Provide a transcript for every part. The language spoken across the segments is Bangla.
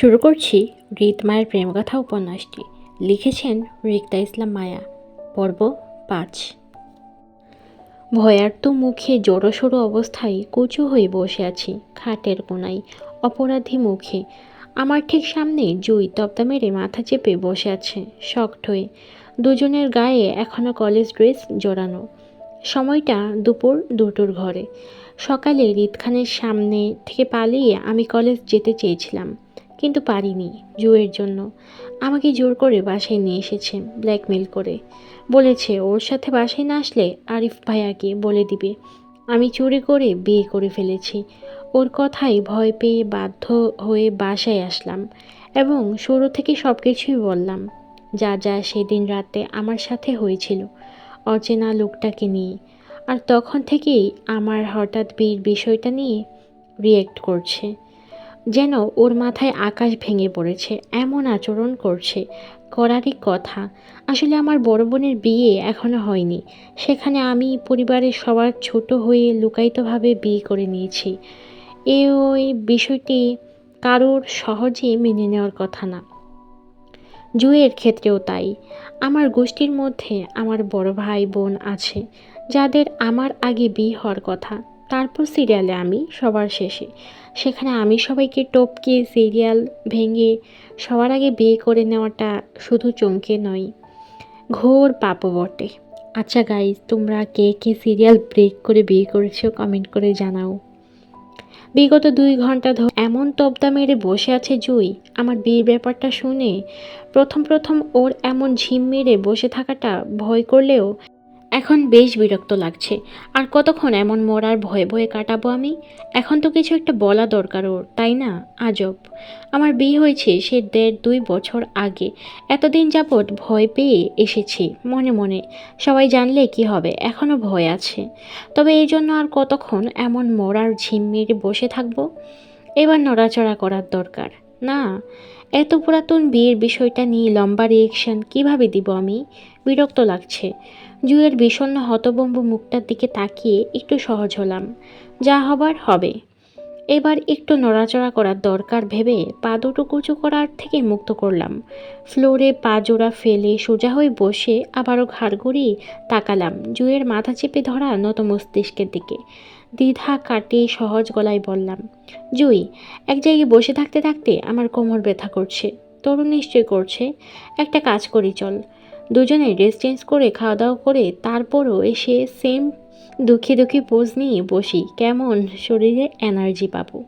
শুরু করছি রিত মায়ের প্রেমগাথা উপন্যাসটি। লিখেছেন রিক্তা ইসলাম মায়া। পর্ব পাঁচ। ভয়ার্ত মুখে জড়োসড়ো অবস্থায় কুচু হয়ে বসে আছি খাটের কোনায় অপরাধী মুখে। আমার ঠিক সামনে জুই তপ্তা মেরে মাথা চেপে বসে আছে শক্ট হয়ে। দুজনের গায়ে এখনও কলেজ ড্রেস জড়ানো। সময়টা দুপুর দুটোর ঘরে। সকালে রিত খানের সামনে থেকে পালিয়ে আমি কলেজ যেতে চেয়েছিলাম। কিন্তু পারিনি জুয়ের জন্য। আমাকে জোর করে বাসায় নিয়ে এসেছে ব্ল্যাকমেল করে। বলেছে, ওর সাথে বাসায় না আসলে আরিফ ভাইয়াকে বলে দিবে। আমি চুরি করে বিয়ে করে ফেলেছি। ওর কথাই ভয় পেয়ে বাধ্য হয়ে বাসায় আসলাম এবং শুরু থেকে সব কিছুই বললাম। যা যা সেদিন রাতে আমার সাথে হয়েছিল, অচেনা লোকটাকে নিয়ে। আর তখন থেকেই আমার হঠাৎ বিয়ের বিষয়টা নিয়ে রিয়েক্ট করছে। যেন ওর মাথায় আকাশ ভেঙে পড়েছে, এমন আচরণ করছে। করারই কথা। আসলে আমার বড় বোনের বিয়ে এখনও হয়নি। সেখানে আমি পরিবারের সবার ছোট হয়ে লুকায়িতভাবে বিয়ে করে নিয়েছি। এ ওই বিষয়টি কারোর সহজে মেনে নেওয়ার কথা না। জুয়ের ক্ষেত্রেও তাই। আমার গোষ্ঠীর মধ্যে আমার বড় ভাই বোন আছে, যাদের আমার আগে বিয়ে হওয়ার কথা। তারপর সিরিয়ালে আমি সবার শেষে। সেখানে আমি সবাইকে টপকে সিরিয়াল ভেঙে সবার আগে বিয়ে করে নেওয়াটা শুধু চমকে নয়, ঘোর পাপও বটে। আচ্ছা গাইজ তোমরা কে কে সিরিয়াল ব্রেক করে বিয়ে করেছ কমেন্ট করে জানাও। বিগত দুই ঘণ্টা ধরে এমন তবদা মেরে বসে আছে জুই, আমার বিয়ের ব্যাপারটা শুনে প্রথম প্রথম ওর এমন ঝিম মেরে বসে থাকাটা ভয় করলেও এখন বেশ বিরক্ত লাগছে। আর কতক্ষণ এমন মরার ভয়ে ভয়ে কাটাবো আমি? এখন তো কিছু একটা বলা দরকার ওর, তাই না? আজব। আমার বিয়ে হয়েছে সে দেড় দুই বছর আগে। এতদিন যাবৎ ভয় পেয়ে এসেছি, মনে মনে। সবাই জানলে কি হবে এখনও ভয় আছে। তবে এই জন্য আর কতক্ষণ এমন মরার ঝিম মেরে বসে থাকব? এবার নড়াচড়া করার দরকার। না, এত পুরাতন বিয়ের বিষয়টা নিয়ে লম্বা রিয়েকশন কীভাবে দিব আমি? বিরক্ত লাগছে। জুয়ের বিষণ্ণ হতবম্ব মুখটার দিকে তাকিয়ে একটু সহজ হলাম। যা হবার হবে। এবার একটু নড়াচড়া করার দরকার ভেবে পা দুটো কুচু করার থেকে মুক্ত করলাম। ফ্লোরে পা জোড়া ফেলে সোজা হয়ে বসে আবারও ঘাড় ঘুরিয়ে তাকালাম জুয়ের মাথা চেপে ধরা নত মস্তিষ্কের দিকে। দ্বিধা কাটে সহজ গলায় বললাম, জুই, এক জায়গায় বসে থাকতে থাকতে আমার কোমর ব্যথা করছে। তরুণ নিশ্চয় করছে। একটা কাজ করি চল। দুজনে ড্রেস চেঞ্জ করে খাওয়া দাওয়া করে তারপরও এসে সেম দুঃখী দুঃখী পোজ নিয়ে বসি। কেমন শরীরে এনার্জি পাবো?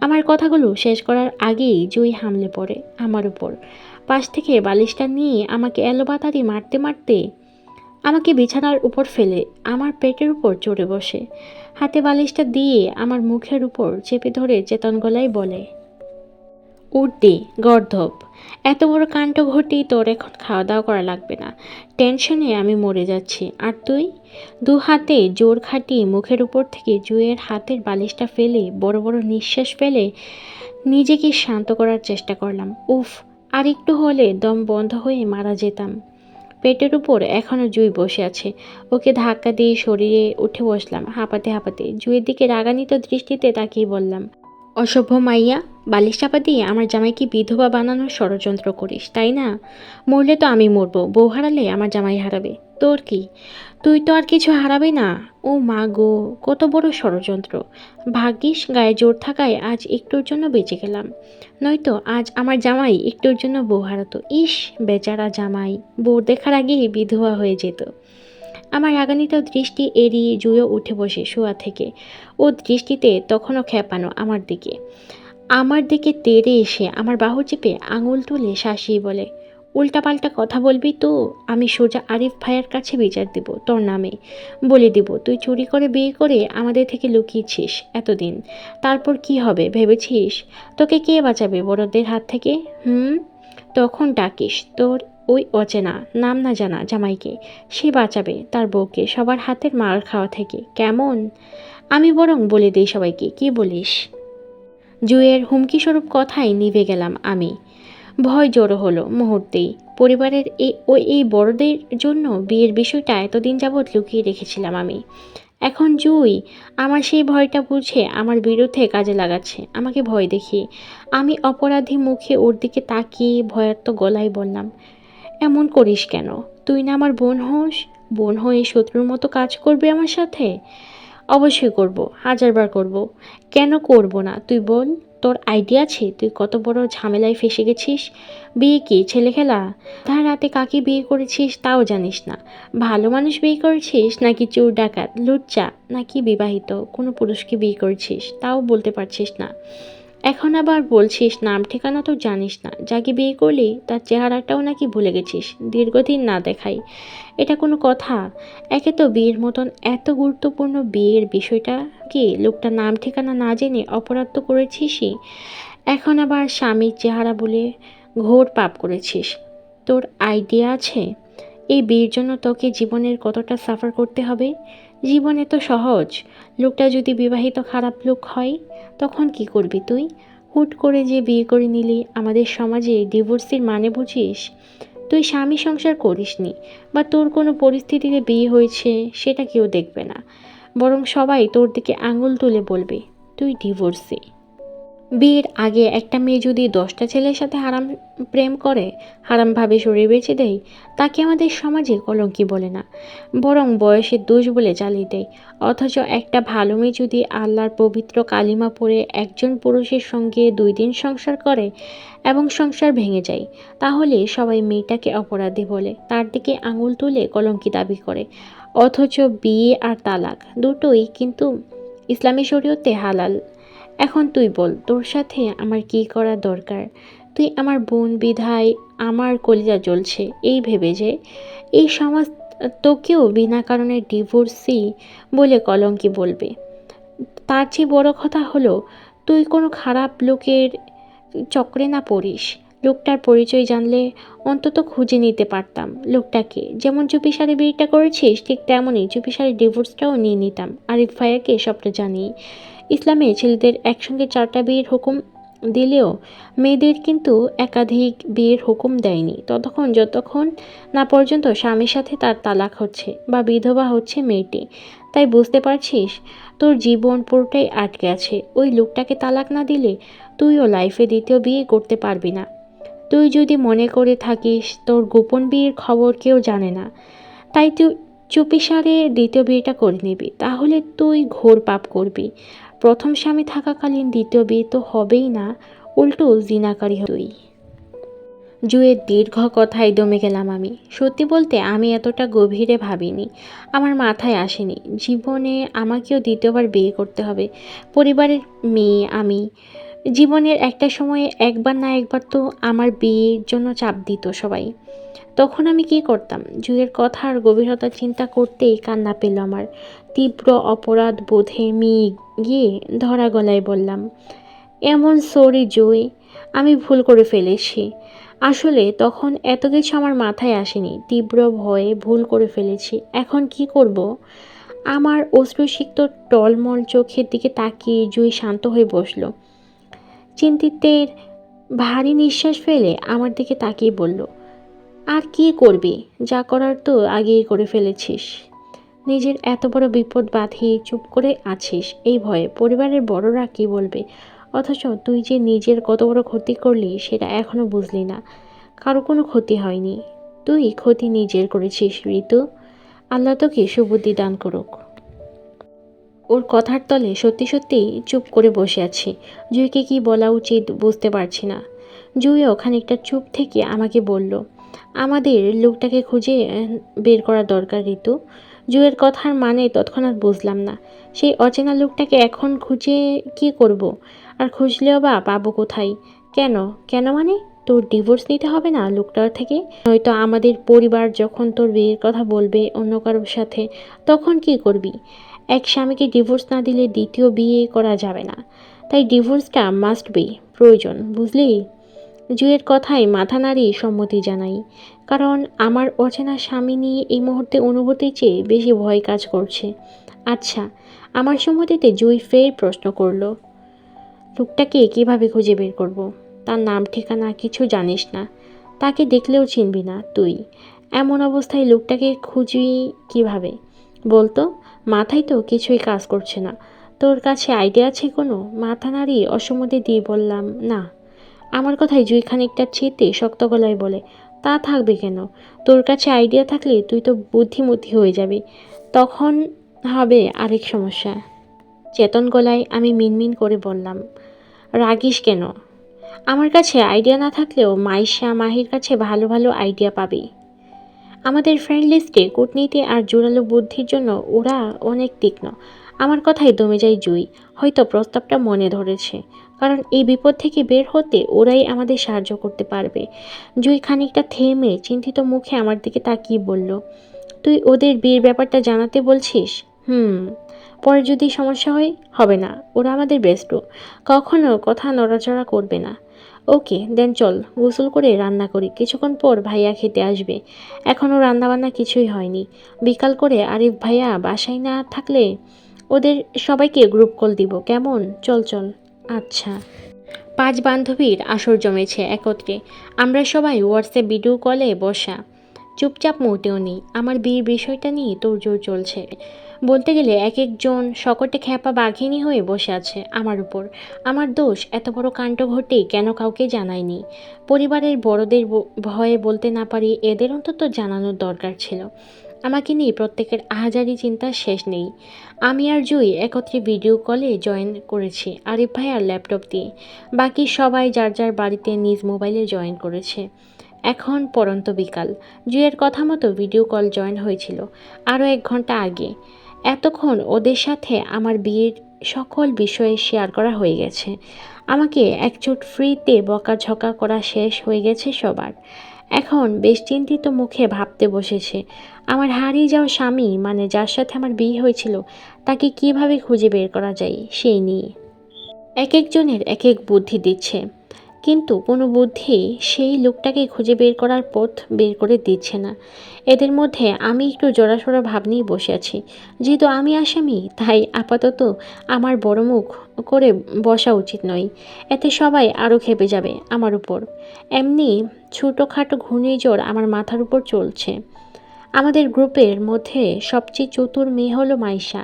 আমার কথাগুলো শেষ করার আগেই জুই হামলে পড়ে আমার উপর। পাশ থেকে বালিশটা নিয়ে আমাকে এলোবাতারি মারতে মারতে আমাকে বিছানার উপর ফেলে আমার পেটের উপর চড়ে বসে। হাতে বালিশটা দিয়ে আমার মুখের উপর চেপে ধরে চেতন গলায় বলে উঠতে গর্ধব। এত বড় কাণ্ড ঘটি তোর এখন খাওয়া দাওয়া করা লাগবে না। টেনশনে আমি মরে যাচ্ছি। আর তুই? দু হাতে জোর খাটিয়ে মুখের উপর থেকে জুয়ের হাতের বালিশটা ফেলে, বড় বড় নিঃশ্বাস ফেলে নিজেকে শান্ত করার চেষ্টা করলাম। উফ, আর একটু হলে দম বন্ধ হয়ে মারা যেতাম। পেটের উপর এখনও জুই বসে আছে। ওকে ধাক্কা দিয়ে শরীরে উঠে বসলাম, হাঁপাতে হাঁপাতে। জুয়ের দিকে রাগান্বিত দৃষ্টিতে তাকিয়ে বললাম অসভ্য মাইয়া, বালিশ চাপা দিয়ে আমার জামাইকে বিধবা বানানোর ষড়যন্ত্র করিস, তাই না? মরলে তো আমি মরবো, বউ হারালে আমার জামাই হারাবে, তোর কি? তুই তো আর কিছু হারাবে না। ও মা গো, কত বড় ষড়যন্ত্র। ভাগ্যিস গায়ে জোর থাকায় আজ একটুর জন্য বেঁচে গেলাম। নয়তো আজ আমার জামাই একটুর জন্য বউ হারাতো। ইস, বেচারা জামাই, বউ দেখার আগেই বিধবা হয়ে যেত। আমার রাগান্বিত দৃষ্টি এড়িয়ে জুয়ে উঠে বসে শোয়া থেকে। ও দৃষ্টিতে তখনও খেপানো আমার দিকে। আমার দিকে তেড়ে এসে আমার বাহু চেপে আঙুল তুলে শাসিয়ে বলে, উল্টাপাল্টা কথা বলবি তো, আমি সোজা আরিফ ভাইয়ার কাছে বিচার দেব, তোর নামে। বলে দিব, তুই চুরি করে বিয়ে করে আমাদের থেকে লুকিয়েছিস এতদিন। তারপর কি হবে, ভেবেছিস? তোকে কে বাঁচাবে বড়দের হাত থেকে, হুম? তখন ডাকিস, তোর ওই অচেনা, নাম না জানা জামাইকে। সে বাঁচাবে তার বউকে সবার হাতের মার খাওয়া থেকে। কেমন? আমি বরং বলে দিই সবাইকে, কি বলিস? জুয়ের হুমকিস্বরূপ কথাই নিভে গেলাম আমি। ভয় জড়ো হলো মুহূর্তেই। পরিবারের এই ওই এই বড়দের জন্য বিয়ের বিষয়টা এতদিন যাবৎ লুকিয়ে রেখেছিলাম আমি। এখন জুই, আমার সেই ভয়টা বুঝে আমার বিরুদ্ধে কাজে লাগাচ্ছে। আমাকে ভয় দেখিয়ে আমি অপরাধী মুখে ওর দিকে তাকিয়ে ভয়ার্ত গলায় বললাম এমন করিস কেন? তুই না আমার বোন হোস, বোন হয়ে শত্রুর মতো কাজ করবি আমার সাথে? অবশ্যই করব, হাজারবার করব। কেন করব না? তুই বল তোর আইডিয়া আছে? তুই কত বড় ঝামেলায় ফেসে গেছিস? বিয়ে কি, ছেলে খেলা? তার রাতে কাকে বিয়ে করেছিস তাও জানিস না। ভালো মানুষ বিয়ে করেছিস নাকি চোর ডাকাত, লুচ্চা, নাকি বিবাহিত? কোনো পুরুষকে বিয়ে করেছিস তাও বলতে পারছিস না। এখন আবার বলছিস, নাম ঠিকানা তো জানিস না। যাকে বিয়ে করলি, তার চেহারাটাও নাকি ভুলে গেছিস। দীর্ঘদিন না দেখাই। এটা কোনো কথা? একে তো বিয়ের মতন এত গুরুত্বপূর্ণ বিয়ের বিষয়টা কি? লোকটা নাম ঠিকানা না জেনে অপরাধ তো করেছিসই। এখন আবার স্বামীর চেহারা বলে ঘোর পাপ করেছিস। তোর আইডিয়া আছে? এই বিয়ের জন্য তোকে জীবনের কতটা সাফার করতে হবে? জীবন এত সহজ। লোকটা যদি বিবাহিত খারাপ লোক হয়, তখন কি করবি তুই? হুট করে যে বিয়ে করে নিলি, আমাদের সমাজে ডিভোর্সের মানে বুঝিস? তুই স্বামী সংসার করিসনি বা তোর কোনো পরিস্থিতিতে বিয়ে হয়েছে, সেটা কেউ দেখবে না। বরং সবাই তোর দিকে আঙুল তুলে বলবে, তুই ডিভোর্সি। বিয়ের আগে একটা মেয়ে যদি দশটা ছেলের সাথে হারাম প্রেম করে, হারামভাবে শরীর বেঁচে দেয়, তাকে আমাদের সমাজে কলঙ্কি বলে না। বরং বয়সের দোষ বলে চালিয়ে দেয়। অথচ একটা ভালো মেয়ে যদি আল্লাহর পবিত্র কালিমা পড়ে একজন পুরুষের সঙ্গে দুই দিন সংসার করে এবং সংসার ভেঙে যায়, তাহলে সবাই মেয়েটাকে অপরাধী বলে। তার দিকে আঙুল তুলে কলঙ্কি দাবি করে। অথচ বিয়ে আর তালাক দুটোই কিন্তু ইসলামী শরীয়তে হালাল। এখন তুই বল, তোর সাথে আমার কি করা দরকার? তুই আমার বোন, বিধায়, আমার কলিজা জ্বলছে, এই ভেবে যে এই সমাজ তোকেও বিনা কারণে ডিভোর্সি বলে কলঙ্কি বলবে। তার চেয়ে বড় কথা হলো, তুই কোনো খারাপ লোকের চক্রে না পড়িস। লোকটার পরিচয় জানলে অন্তত খুঁজে নিতে পারতাম লোকটাকে। যেমন চুপিসারে বিয়েটা করেছিস, ঠিক তেমনই চুপিসারে ডিভোর্সটাও নিয়ে নিতাম। আরিফ ভাইয়াকে সবটা জানিয়ে ইসলামে ছেলেদের একসঙ্গে চারটা বিয়ের হুকুম দিলেও মেয়েদের কিন্তু একাধিক বিয়ের হুকুম দেয়নি। ততক্ষণ যতক্ষণ না পর্যন্ত স্বামীর সাথে তার তালাক হচ্ছে বা বিধবা হচ্ছে মেয়েটি। তাই বুঝতে পারছিস, তোর জীবন পুরোটাই আটকে আছে। ওই লোকটাকে তালাক না দিলে তুইও লাইফে দ্বিতীয় বিয়ে করতে পারবি না। তুই যদি মনে করে থাকিস তোর গোপন বিয়ের খবর কেউ জানে না, তাই তুই চুপিসারে দ্বিতীয় বিয়েটা করে নিবি, তাহলে তুই ঘোর পাপ করবি। প্রথম স্বামী থাকাকালীন দ্বিতীয় বিয়ে তো হবেই না, উল্টো জিনাকারী তুই। জুয়ের দীর্ঘ কথায় দমে গেলাম আমি। সত্যি বলতে আমি এতটা গভীরে ভাবিনি। আমার মাথায় আসেনি। জীবনে আমাকেও দ্বিতীয়বার বিয়ে করতে হবে। পরিবারের মেয়ে, আমি। জীবনের একটা সময়ে একবার না একবার তো আমার বিয়ের জন্য চাপ দিত সবাই। তখন আমি কি করতাম? জুয়ের কথার গভীরতা চিন্তা করতেই কান্না পেল আমার। তীব্র অপরাধ বোধে মি গিয়ে ধরা গলায় বললাম, এমন সরি জুই, আমি ভুল করে ফেলেছি। আসলে তখন এত কিছু আমার মাথায় আসেনি। তীব্র ভয়ে ভুল করে ফেলেছি। এখন কি করব? আমার অশ্রুসিক্ত টলমল চোখের দিকে তাকিয়ে জুই শান্ত হয়ে বসল। চিন্তিতের ভারী নিঃশ্বাস ফেলে আমার দিকে তাকিয়ে বলল আর কি করবি? যা করার তো আগেই করে ফেলেছিস। নিজের এত বড় বিপদ বাঁধিয়ে চুপ করে আছিস, এই ভয়ে পরিবারের বড়রা কি বলবে? অথচ তুই যে নিজের কত বড় ক্ষতি করলি সেটা এখনও বুঝলি না। কারও কোনো ক্ষতি হয়নি। তুই ক্ষতি নিজের করেছিস, ঋতু। আল্লাহ তোকে সুবুদ্ধি দান করুক। ওর কথার তলে সত্যি সত্যি চুপ করে বসে আছি। জুইকে কি বলা উচিত বুঝতে পারছি না। জুইও খানিকটা চুপ থেকে আমাকে বলল আমাদের লোকটাকে খুঁজে বের করা দরকার, ঋতু। জুয়ের কথার মানে তৎক্ষণাৎ বুঝলাম না। সেই অচেনা লোকটাকে এখন খুঁজে কি করব। আর খুঁজলেও বা পাবো কোথায়? কেন? কেন মানে? তোর ডিভোর্স নিতে হবে না লোকটার থেকে? হয়তো আমাদের পরিবার যখন তোর বিয়ের কথা বলবে অন্য কারোর সাথে, তখন কি করবি? এক স্বামীকে ডিভোর্স না দিলে দ্বিতীয় বিয়ে করা যাবে না। তাই ডিভোর্সটা মাস্ট বি প্রয়োজন, বুঝলি? জুয়ের কথায় মাথা নাড়িয়ে সম্মতি জানাই। কারণ আমার অচেনা স্বামী নিয়ে এই মুহূর্তে অনুভূতির চেয়ে বেশি ভয় কাজ করছে। আচ্ছা আমার সম্মতিতে জুই ফের প্রশ্ন করল, লোকটাকে কীভাবে খুঁজে বের করব। তার নাম ঠিকানা কিছু জানিস না। তাকে দেখলেও চিনবি না তুই। এমন অবস্থায় লোকটাকে খুঁজবি কীভাবে? বলতো, মাথায় তো কিছুই কাজ করছে না। তোর কাছে আইডিয়া আছে কোনো? মাথা নাড়ি অসম্মতি দিয়ে বললাম, না। আমার কথায় জুই খানিকটা চেতে শক্ত গলায় বলে, তা থাকবে কেন? তোর কাছে আইডিয়া থাকলে তুই তো বুদ্ধিমতী হয়ে যাবি। তখন হবে আরেক সমস্যা। চেতন গলায় আমি মিনমিন করে বললাম, রাগিস কেন? আমার কাছে আইডিয়া না থাকলেও মাইশা মাহির কাছে ভালো ভালো আইডিয়া পাবি। আমাদের ফ্রেন্ড লিস্টে কূটনীতি আর জোরালো বুদ্ধির জন্য ওরা অনেক তীক্ষ্ণ। আমার কথাই দমে যায় জুই, হয়তো প্রস্তাবটা মনে ধরেছে। কারণ এই বিপদ থেকে বের হতে ওরাই আমাদের সাহায্য করতে পারবে। জুই খানিকটা থেমে চিন্তিত মুখে আমার দিকে তাকিয়ে বলল, তুই ওদের বিয়ের ব্যাপারটা জানাতে বলছিস? হুম, পরে যদি সমস্যা হয় হবে না, ওরা আমাদের বেস্টও কখনো কথা নড়াচড়া করবে না। ওকে, দেন চল, গোসল করে রান্না করি। কিছুক্ষণ পর ভাইয়া খেতে আসবে। এখনও রান্নাবান্না কিছুই হয়নি। বিকাল করে আরিফ ভাইয়া বাসায় না থাকলে ওদের সবাইকে গ্রুপ কল দিব। কেমন? চল চল। আচ্ছা। পাঁচ বান্ধবীর আসর জমেছে একত্রে। আমরা সবাই হোয়াটসঅ্যাপ ভিডিও কলে বসা। চুপচাপ মোটেও নেই। আমার বিয়ের বিষয়টা নিয়ে তোড়জোড় চলছে। বলতে গেলে এক একজন সকটে খ্যাপা বাঘিনী হয়ে বসে আছে আমার উপর। আমার দোষ এত বড় কাণ্ড ঘটে কেন কাউকে জানায়নি। পরিবারের বড়দের ভয়ে বলতে না পারি এদের অন্তত জানানোর দরকার ছিল। আমাকে নিয়ে প্রত্যেকের আহাজারি চিন্তার শেষ নেই। আমি আর জুই একত্রে ভিডিও কলে জয়েন করেছি, আরিফ ভাই আর ল্যাপটপ দিয়ে। বাকি সবাই যার যার বাড়িতে নিজ মোবাইলে জয়েন করেছে। এখন পরন্ত বিকাল। জুয়ের কথা মতো ভিডিও কল জয়েন হয়েছিল, আরও এক ঘণ্টা আগে। এতক্ষণ ওদের সাথে আমার বিয়ের সকল বিষয়ে শেয়ার করা হয়ে গেছে। আমাকে একচোট ফ্রিতে বকাঝকা করা শেষ হয়ে গেছে সবার। এখন বেশ চিন্তিত মুখে ভাবতে বসেছে। আমার হারিয়ে যাওয়া স্বামী মানে যার সাথে আমার বিয়ে হয়েছিল, তাকে কীভাবে খুঁজে বের করা যায়, সেই নিয়ে। এক একজনের এক এক বুদ্ধি দিচ্ছে। কিন্তু কোনো বুদ্ধি সেই লোকটাকে খুঁজে বের করার পথ বের করে দিচ্ছে না। এদের মধ্যে আমি একটু জোড়াসোড়া ভাব নিয়ে বসে আছি। যেহেতু আমি আসামি, তাই আপাতত আমার বড় মুখ করে বসা উচিত নয়। এতে সবাই আরও খেপে যাবে আমার উপর। এমনি ছোটোখাটো ঘূর্ণিঝড় আমার মাথার উপর চলছে। আমাদের গ্রুপের মধ্যে সবচেয়ে চতুর মেয়ে হলো মাইশা,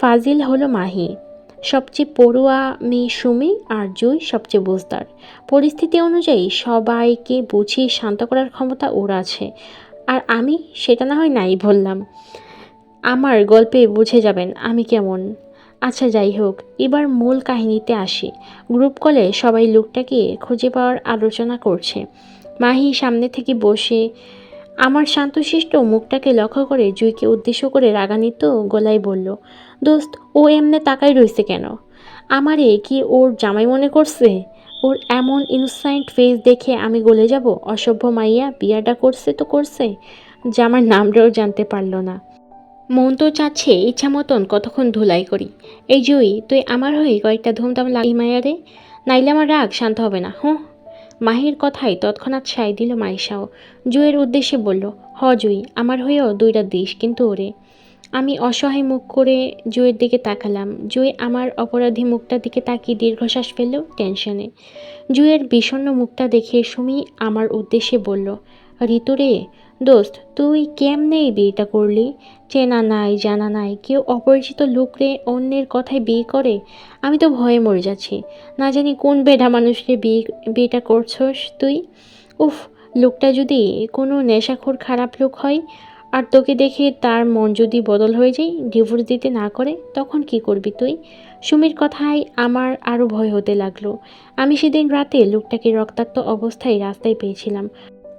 ফাজিল হলো মাহি। সবচেয়ে পড়ুয়া মেয়ে সুমি আর জুই সবচেয়ে বুঝদার। পরিস্থিতি অনুযায়ী সবাইকে বুঝিয়ে শান্ত করার ক্ষমতা ওর আছে। আর আমি সেটা না হয় নাই বললাম। আমার গল্পে বুঝে যাবেন আমি কেমন। আচ্ছা যাই হোক, এবার মূল কাহিনীতে আসি। গ্রুপ কলে সবাই লোকটাকে খুঁজে পাওয়ার আলোচনা করছে। মাহি সামনে থেকে বসে, আমার শান্তশিষ্ট মুখটাকে লক্ষ্য করে জুইকে উদ্দেশ্য করে রাগান্বিত গলায় বলল দোস্ত, ও এমনে তাকাই রইছে কেন? আমারে কি ওর জামাই মনে করছে? ওর এমন ইনোসেন্ট ফেস দেখে আমি গলে যাব? অসভ্য মাইয়া, বিয়াটা করছে তো করছে। জামার নামটাও জানতে পারল না। মন তো চাচ্ছে ইচ্ছা মতন কতক্ষণ ধুলাই করি। এই জুই, তুই আমার হয়ে কয়েকটা ধুমধাম লাগি মায়া রে। নাইলে আমার রাগ শান্ত হবে না, হুঁ? মাহির কথায় তৎক্ষণাৎ সাই দিল মাইশাও। জুয়ের উদ্দেশ্যে বলল, হ জুই, আমার হয়েও দুইটা দিস, কিন্তু ওরে। আমি অসহায় মুখ করে জুয়ের দিকে তাকালাম। জুই আমার অপরাধী মুখটার দিকে তাকিয়ে দীর্ঘশ্বাস ফেলল টেনশনে। জুয়ের বিষণ্ণ মুখটা দেখে সুমি আমার উদ্দেশ্যে বলল, ঋতু রে, দোস্ত, তুই কেমনে এই বিয়েটা করলি? চেনা নাই, জানা নাই, কেউ অপরিচিত লোক রে অন্যের কথায় বিয়ে করে? আমি তো ভয়ে মরে যাচ্ছি। না জানি কোন বেঢা মানুষকে বিয়ে, বিয়েটা করছস তুই? উফ, লোকটা যদি কোনো নেশাখোর খারাপ লোক হয় আর তোকে দেখে তার মন যদি বদল হয়ে যায় ডিভোর্স দিতে না করে, তখন কি করবি তুই? সুমির কথায় আমার আরও ভয় হতে লাগল। আমি সেদিন রাতে লোকটাকে রক্তাক্ত অবস্থায় রাস্তায় পেয়েছিলাম।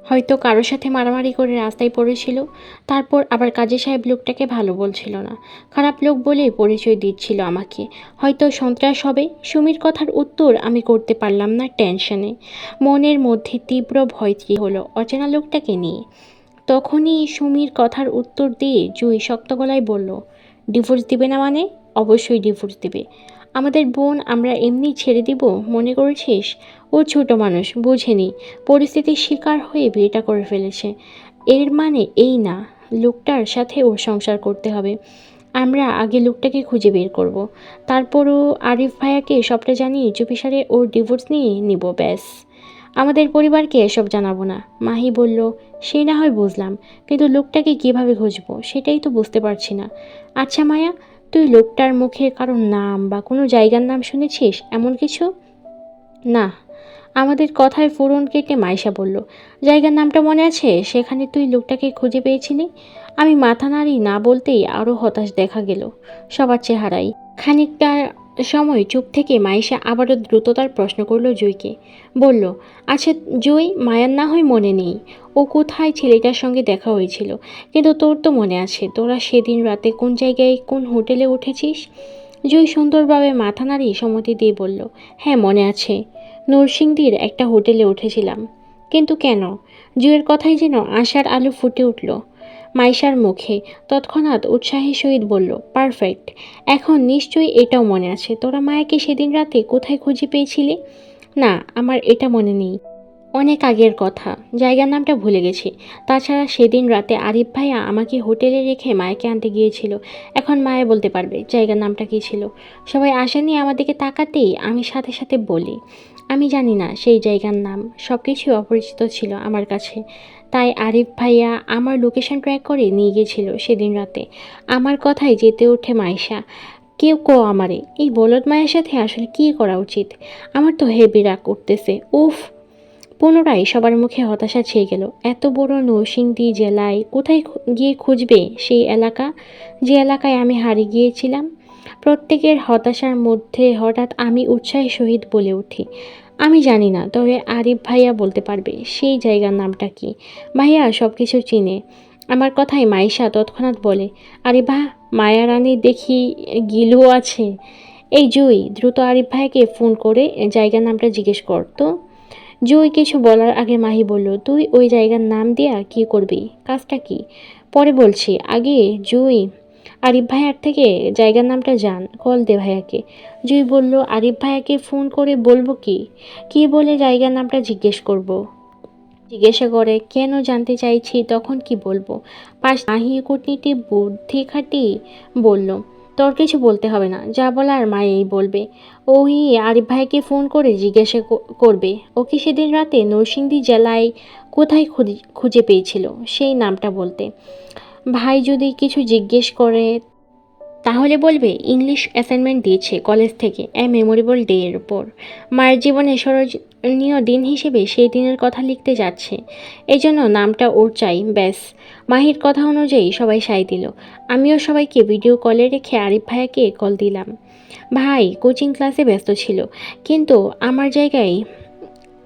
হয়তো কারোর সাথে মারামারি করে রাস্তায় পড়েছিল, তারপর আবার কাজী সাহেব লোকটাকে ভালো বলছিল না। খারাপ লোক বলে পরিচয় দিচ্ছিল আমাকে। হয়তো সন্ত্রাস হবে, সুমির কথার উত্তর আমি করতে পারলাম না টেনশনে। মনের মধ্যে তীব্র ভয় তৈরি হলো অচেনা লোকটাকে নিয়ে। তখনই সুমির কথার উত্তর দিয়ে জুই শক্ত গলায় বলল, ডিভোর্স দিবে না মানে? অবশ্যই ডিভোর্স দিবে। আমাদের বোন আমরা এমনি ছেড়ে দিব, মনে করেছিস? ও ছোট মানুষ, বুঝেনি। পরিস্থিতির শিকার হয়ে বিয়েটা করে ফেলেছে। এর মানে এই না, লোকটার সাথে ওর সংসার করতে হবে। আমরা আগে লোকটাকে খুঁজে বের করব। তারপরও আরিফ ভাইয়াকে সবটা জানিয়ে চুপিসারে ওর ডিভোর্স নিয়ে নিব, ব্যাস। আমাদের পরিবারকে এসব জানাব না। মাহি বলল, সে না হয় বুঝলাম, কিন্তু লোকটাকে কীভাবে খুঁজবো সেটাই তো বুঝতে পারছি না। আচ্ছা মায়া, তুই লোকটার মুখে কারোর নাম বা কোনো জায়গার নাম শুনেছিস, এমন কিছু? না। আমাদের কথায় ফোরন কেটে মাইশা বলল, জায়গার নামটা মনে আছে? সেখানে তুই লোকটাকে খুঁজে পেয়েছিলি? আমি মাথা নাড়ি না বলতেই আরও হতাশ দেখা গেল, সবার চেহারাই খানিকটা সময় চুপ থেকে মাইশা আবারও দ্রুততার প্রশ্ন করল জয়কে বলল আচ্ছা জয় মায়ার না হয় মনে নেই। ও কোথায় ছেলেটার সঙ্গে দেখা হয়েছিল? কিন্তু তোর তো মনে আছে, তোরা সেদিন রাতে কোন জায়গায় কোন হোটেলে উঠেছিস? জয় সুন্দরভাবে মাথা নাড়িয়ে সম্মতি দিয়ে বলল হ্যাঁ মনে আছে। নরসিংদীর একটা হোটেলে উঠেছিলাম। কিন্তু কেন? জুয়ের কথাই যেন আশার আলো ফুটে উঠল। মাইশার মুখে। তৎক্ষণাৎ উৎসাহী সহিত বলল, পারফেক্ট। এখন নিশ্চয়ই এটাও মনে আছে। তোরা মায়াকে সেদিন রাতে কোথায় খুঁজে পেয়েছিলি? না, আমার এটা মনে নেই। অনেক আগের কথা। জায়গার নামটা ভুলে গেছি। তাছাড়া সেদিন রাতে আরিফ ভাইয়া আমাকে হোটেলে রেখে মায়াকে আনতে গিয়েছিল। এখন মায়া বলতে পারবে জায়গার নামটা কী ছিল। সবাই আসেনি আমাদেরকে তাকাতেই আমি সাথে সাথে বলি, আমি জানি না সেই জায়গার নাম। সব কিছুই অপরিচিত ছিল আমার কাছে। তাই আরিফ ভাইয়া আমার লোকেশন ট্র্যাক করে নিয়ে গিয়েছিল সেদিন রাতে। আমার কথায় যেতে ওঠে মাইশা কেউ কো আমারে, এই বলদ মায়ের সাথে আসলে কী করা উচিত? আমার তো হেবি রাগ করতেছে, উফ। পুনরায় সবার মুখে হতাশা ছেয়ে গেল। এত বড় নরসিংদী জেলায় কোথায় গিয়ে খুঁজবে সেই এলাকা? যে এলাকায় আমি হারিয়ে গিয়েছিলাম? প্রত্যেকের হতাশার মধ্যে হঠাৎ আমি উৎসাহের সহিত বলে উঠি। আমি জানি না, তবে আরিফ ভাইয়া বলতে পারবে সেই জায়গার নামটা কি। ভাইয়া সব কিছু চিনে। আমার কথায় মাইশা তৎক্ষণাৎ বলে, আরে বাহ, মায়া রানী দেখি গিলু আছে। এই জুই, দ্রুত আরিফ ভাইকে ফোন করে জায়গার নামটা জিজ্ঞেস কর তো। জুই কিছু বলার আগে মাহি বলল, তুই ওই জায়গার নাম দিয়া কি করবি? কাজটা কি? পরে বলছি, আগে জুই আরিফ ভাইয়ার থেকে জায়গার নামটা জান, কল দে ভাইয়াকে। জুই বলল, আরিফ ভাইয়াকে ফোন করে বলব কি? কি বলে জায়গার নামটা জিজ্ঞেস করব। জিজ্ঞাসা করে, কেন জানতে চাইছি, তখন কি বলব? পাশ নাহি কূটনীতি বুদ্ধি খাটি বলল, তোর কিছু বলতে হবে না, যা বলার মায়েই বলবে। ওই আরিফ ভাইকে ফোন করে জিজ্ঞাসা করবে, ও কি সেদিন রাতে নরসিংদী জেলায় কোথায় খুঁজে পেয়েছিল? সেই নামটা বলতে। ভাই যদি কিছু জিজ্ঞেস করে, তাহলে বলবে ইংলিশ অ্যাসাইনমেন্ট দিয়েছে কলেজ থেকে এ মেমোরেবল ডে এর উপর। মায়ের জীবনে স্মরণীয় দিন হিসেবে সেই দিনের কথা লিখতে যাচ্ছে। এই জন্য নামটা ওর চাই, ব্যাস। মাহির কথা অনুযায়ী সবাই সাই দিল। আমিও সবাইকে ভিডিও কলে রেখে আরিফ ভাইয়াকে কল দিলাম। ভাই কোচিং ক্লাসে ব্যস্ত ছিল, কিন্তু আমার জায়গায়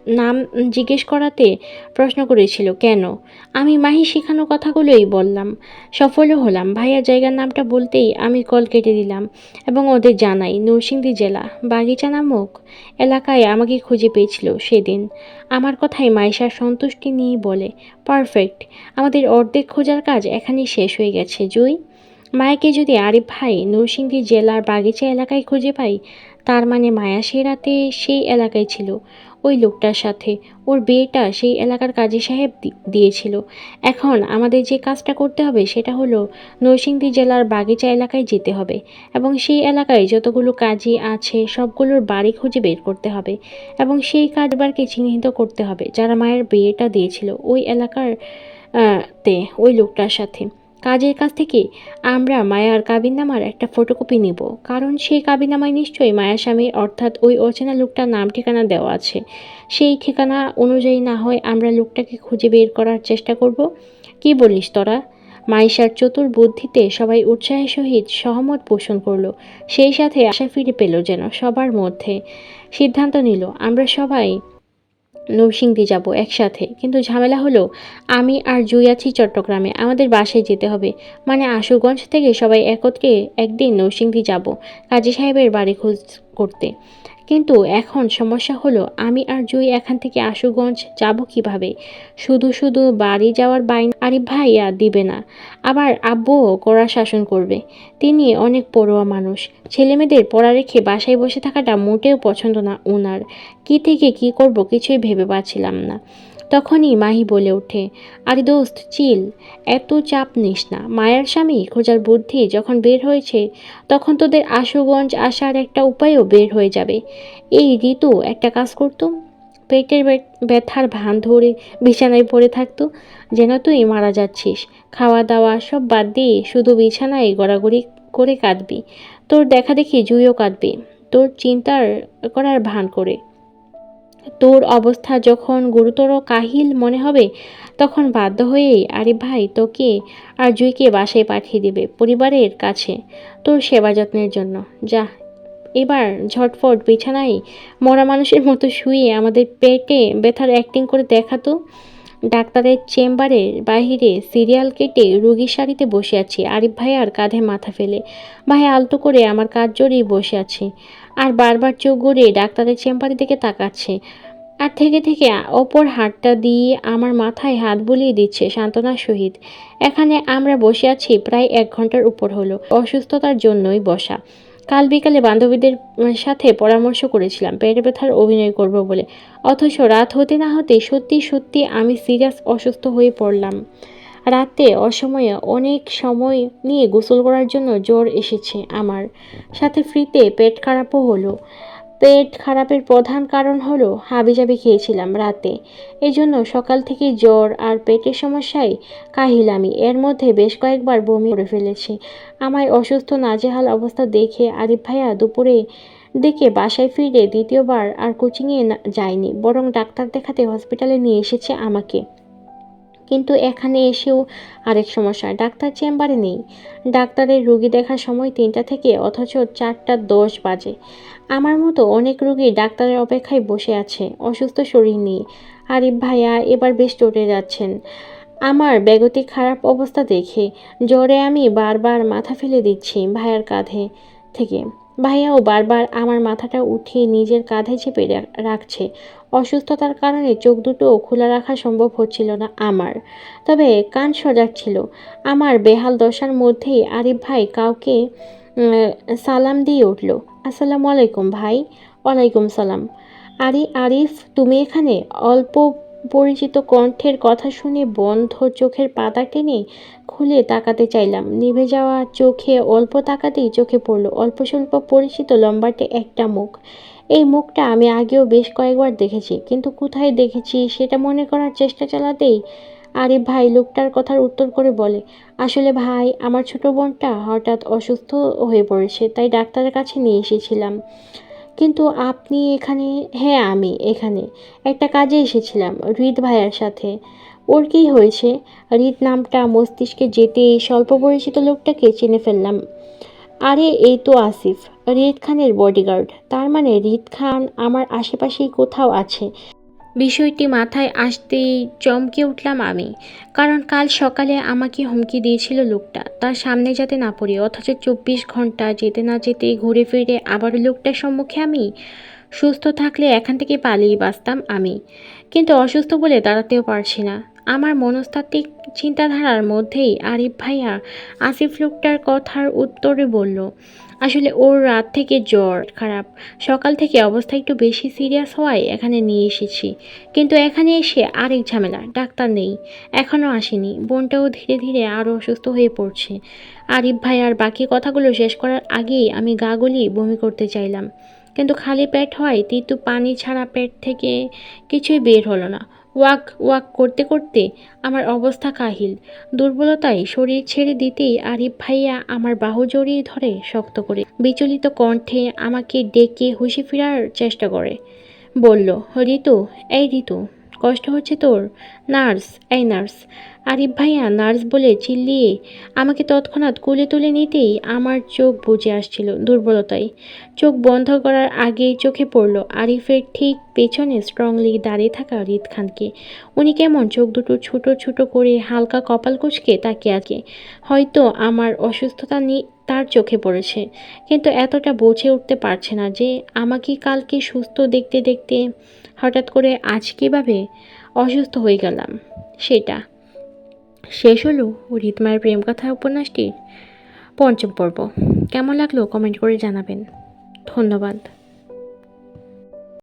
নাম জিজ্ঞেস করাতে প্রশ্ন করেছিল, কেন? আমি মাহি শেখানো কথাগুলোই বললাম। সফলও হলাম। ভাইয়ার জায়গার নামটা বলতেই আমি কল কেটে দিলাম এবং ওদের জানাই, নরসিংদী জেলা, বাগিচা নামক এলাকায় আমাকে খুঁজে পেয়েছিল সেদিন। আমার কথায় মাইশার সন্তুষ্টি নিয়ে বলে, পারফেক্ট। আমাদের অর্ধেক খোঁজার কাজ এখানেই শেষ হয়ে গেছে। জুই, মায়াকে যদি আরিফ ভাই নরসিংদী জেলার বাগিচা এলাকায় খুঁজে পাই, তার মানে মায়া সে রাতে সেই এলাকায় ছিল। ওই লোকটার সাথে। ওর বিয়েটা সেই এলাকার কাজী সাহেব দিয়েছিল। এখন আমাদের যে কাজটা করতে হবে সেটা হলো নরসিংদী জেলার বাগিচা এলাকায় যেতে হবে এবং সেই এলাকায় যতগুলো কাজী আছে সবগুলোর বাড়ি খুঁজে বের করতে হবে এবং সেই কাজবারকে চিহ্নিত করতে হবে যারা মায়ের বিয়েটা দিয়েছিল ওই এলাকার তে, ওই লোকটার সাথে। কাজের কাছ থেকে আমরা মায়ার কাবিননামার একটা ফটোকপি নিব। কারণ সেই কাবিননামায় নিশ্চয়ই মায়ার স্বামীর, অর্থাৎ ওই অচেনা লোকটার নাম ঠিকানা দেওয়া আছে। সেই ঠিকানা অনুযায়ী না হয় আমরা লোকটাকে খুঁজে বের করার চেষ্টা করব। কি বলিস তোরা? মাইশার চতুর বুদ্ধিতে সবাই উৎসাহের সহিত সহমত পোষণ করল। সেই সাথে আশা ফিরে পেল যেন সবার মধ্যে। সিদ্ধান্ত নিল, আমরা সবাই নরসিংদী যাব একসাথে। কিন্তু ঝামেলা হলো, আমি আর জুই আছি চট্টগ্রামে। আমাদের বাসায় যেতে হবে। মানে আশুগঞ্জ থেকে সবাই একত্রে একদিন নরসিংদী যাব। কাজী সাহেবের বাড়ি খোঁজ করতে। কিন্তু এখন সমস্যা হলো, আমি আর জুই এখান থেকে আশুগঞ্জ যাব কীভাবে? শুধু শুধু বাড়ি যাওয়ার বাইন আরে ভাইয়া, দিবে না। আবার আব্বুও কড়া শাসন করবে। তিনি অনেক পড়োয়া মানুষ। ছেলেমেয়েদের পড়া রেখে বাসায় বসে থাকাটা মোটেও পছন্দ না ওনার কি থেকে কি করব কিছুই ভেবে পাচ্ছিলাম না। তখনই মাহি বলে ওঠে, আরে দোস্ত, চিল, এত চাপ নিস না। মায়ের স্বামী খোঁজার বুদ্ধি যখন বের হয়েছে, তখন তোদের আশুগঞ্জ আসার একটা উপায়ও বের হয়ে যাবে। এই ঋতু, একটা কাজ করতো, পেটের ব্যথার ভান ধরে বিছানায় পড়ে থাকতো, যেন তুই মারা যাচ্ছিস। খাওয়া দাওয়া সব বাদ দিয়ে শুধু বিছানায় গড়াগড়ি করে কাঁদবি। তোর দেখা দেখি জুইও কাঁদবে। তোর চিন্তার করার ভান করে। তোর অবস্থা যখন গুরুতর কাহিল মনে হবে, তখন বাধ্য হয়েই আরিফ ভাই তোকে আর জুইকে বাসায় পাঠিয়ে দেবে পরিবারের কাছে তোর সেবা যত্নের জন্য। যা, এবার ঝটফট বিছানায় মরা মানুষের মতো শুয়ে আমাদের পেটে ব্যথার অ্যাক্টিং করে দেখাতো ডাক্তারের চেম্বারের বাইরে সিরিয়াল কেটে রুগীর সারিতে বসে আছি। আরিফ ভাইয়ার কাঁধে মাথা ফেলে। ভাই আলতো করে আমার কাজ জড়িয়ে বসে আছে। আর বারবার চোখ গড়িয়ে ডাক্তারের চেম্বারের দিকে তাকাচ্ছে। আর থেকে থেকে অপর হাতটা দিয়ে আমার মাথায় হাত বুলিয়ে দিচ্ছে সান্ত্বনার সহিত। এখানে আমরা বসে আছি প্রায় এক ঘণ্টার উপর হলো অসুস্থতার জন্যই বসা। কাল বিকালে বান্ধবীদের সাথে পরামর্শ করেছিলাম, পেটে ব্যথার অভিনয় করব বলে। অথচ রাত হতে না হতে সত্যি সত্যি আমি সিরিয়াস অসুস্থ হয়ে পড়লাম। রাতে অসময়ে অনেক সময় নিয়ে গোসল করার জন্য জ্বর এসেছে আমার। সাথে ফ্রিতে পেট খারাপও হলো। পেট খারাপের প্রধান কারণ হলো হাবিজাবি খেয়েছিলাম রাতে। এই জন্য সকাল থেকে জ্বর আর পেটের সমস্যায় কাহিল আমি। এর মধ্যে বেশ কয়েকবার বমি করে ফেলেছি। আমায় অসুস্থ নাজেহাল অবস্থা দেখে আরিফ ভাইয়া দুপুরে দেখে বাসায় ফিরে দ্বিতীয়বার আর কোচিংয়ে যায়নি, বরং ডাক্তার দেখাতে হসপিটালে নিয়ে এসেছে আমাকে। কিন্তু এখানে এসেও আরেক সমস্যা, ডাক্তার চেম্বারে নেই। ডাক্তারের রুগী দেখার সময় তিনটা থেকে অথচ চারটা দশ বাজে। আমার মতো অনেক রুগী ডাক্তারের অপেক্ষায় বসে আছে, অসুস্থ শরীর নিয়ে। আরিফ ভাইয়া এবার বেশ চটে যাচ্ছেন। আমার বেগতিক খারাপ অবস্থা দেখে জ্বরে আমি বারবার মাথা ফেলে দিচ্ছি ভাইয়ার কাঁধে থেকে। ভাইয়াও বারবার আমার মাথাটা উঠিয়ে নিজের কাঁধে চেপে রাখছে। অসুস্থতার কারণে চোখ দুটো খোলা রাখা সম্ভব হচ্ছিল না আমার। তবে কান সজাগ ছিল আমার বেহাল দশার মধ্যেই আরিফ ভাই কাউকে সালাম দিয়ে উঠল। আসসালামু আলাইকুম ভাই। ওয়ালাইকুম সালাম। আরে আরিফ, তুমি এখানে? অল্প পরিচিত কণ্ঠের কথা শুনে বন্ধ চোখের পাতা টেনে খুলে তাকাতে চাইলাম। নিভে যাওয়া চোখে অল্প তাকাতেই চোখে পড়ল অল্প স্বল্প পরিচিত লম্বাটে একটা মুখ। এই মুখটা আমি আগেও বেশ কয়েকবার দেখেছি, কিন্তু কোথায় দেখেছি সেটা মনে করার চেষ্টা চালাতেই আরে ভাই, লোকটার কথার উত্তর করে বলে, আসলে ভাই, আমার ছোট বোনটা হঠাৎ অসুস্থ হয়ে পড়েছে, তাই ডাক্তারের কাছে নিয়ে এসেছিলাম। কিন্তু আপনি এখানে হ্যাঁ আমি এখানে। একটা কাজে এসেছিলাম, হৃদ ভাইয়ার সাথে। ওর কি হয়েছে। হৃদ নামটা, মস্তিষ্কে যেতেই স্বল্প পরিচিত লোকটাকে চিনে ফেললাম। আরে, এই তো আসিফ রিদ খানের বডিগার্ড তার মানে রিদ খান আমার আশেপাশেই কোথাও আছে। বিষয়টি মাথায় আসতেই চমকে উঠলাম আমি, কারণ কাল সকালে আমাকে হুমকি দিয়েছিল লোকটা। তার সামনে যাতে না পড়ি, অথচ চব্বিশ ঘণ্টা যেতে না যেতে ঘুরে ফিরে আবার লোকটার সম্মুখে আমি সুস্থ থাকলে এখান থেকে পালিয়ে বাঁচতাম আমি। কিন্তু অসুস্থ বলে দাঁড়াতেও পারছি না। আমার মনস্তাত্ত্বিক চিন্তাধারার মধ্যেই আরিফ ভাইয়া আসিফ লোকটার কথার উত্তরে বলল, আসলে ওর রাত থেকে জ্বর খারাপ। সকাল থেকে অবস্থা একটু বেশি সিরিয়াস হওয়ায় এখানে নিয়ে এসেছি। কিন্তু এখানে এসে আরেক ঝামেলা, ডাক্তার নেই। এখনও আসেনি। বোনটাও ধীরে ধীরে আরও অসুস্থ হয়ে পড়ছে। আরিফ ভাই আর বাকি কথাগুলো শেষ করার আগেই আমি গা গলিয়ে বমি করতে চাইলাম। কিন্তু খালি পেট হয় তিতু পানি ছাড়া পেট থেকে কিছুই বের হলো না। ওয়াক ওয়াক করতে করতে আমার অবস্থা কাহিল। দুর্বলতায় শরীর ছেড়ে দিতেই আরিফ ভাইয়া আমার বাহু জড়িয়ে ধরে শক্ত করে বিচলিত কণ্ঠে আমাকে ডেকে হুঁশি ফেরার চেষ্টা করে। বলল, ঋতু, এই ঋতু কষ্ট হচ্ছে তোর? নার্স, এই নার্স। আরিফ ভাইয়া, নার্স বলে চিল্লিয়ে আমাকে তৎক্ষণাৎ কুলে তুলে নিতেই আমার চোখ বুজে আসছিল দুর্বলতায়। চোখ বন্ধ করার আগেই চোখে পড়ল আরিফের ঠিক পেছনে স্ট্রংলি দাঁড়িয়ে থাকা রিদ খানকে। উনি কেমন চোখ দুটো ছোট ছোট করে হালকা কপাল কুচকে তাকিয়ে আছে। হয়তো আমার অসুস্থতা নিয়ে তার চোখে পড়েছে। কিন্তু এতটা বুঝে উঠতে পারছে না যে আমাকে কালকে সুস্থ দেখতে দেখতে হঠাৎ করে আজ কীভাবে অসুস্থ হয়ে গেলাম? সেটা। শেষ হলো রিতমায়ের প্রেম কথা উপন্যাসটির পঞ্চম পর্ব। কেমন লাগল কমেন্ট করে জানাবেন। ধন্যবাদ।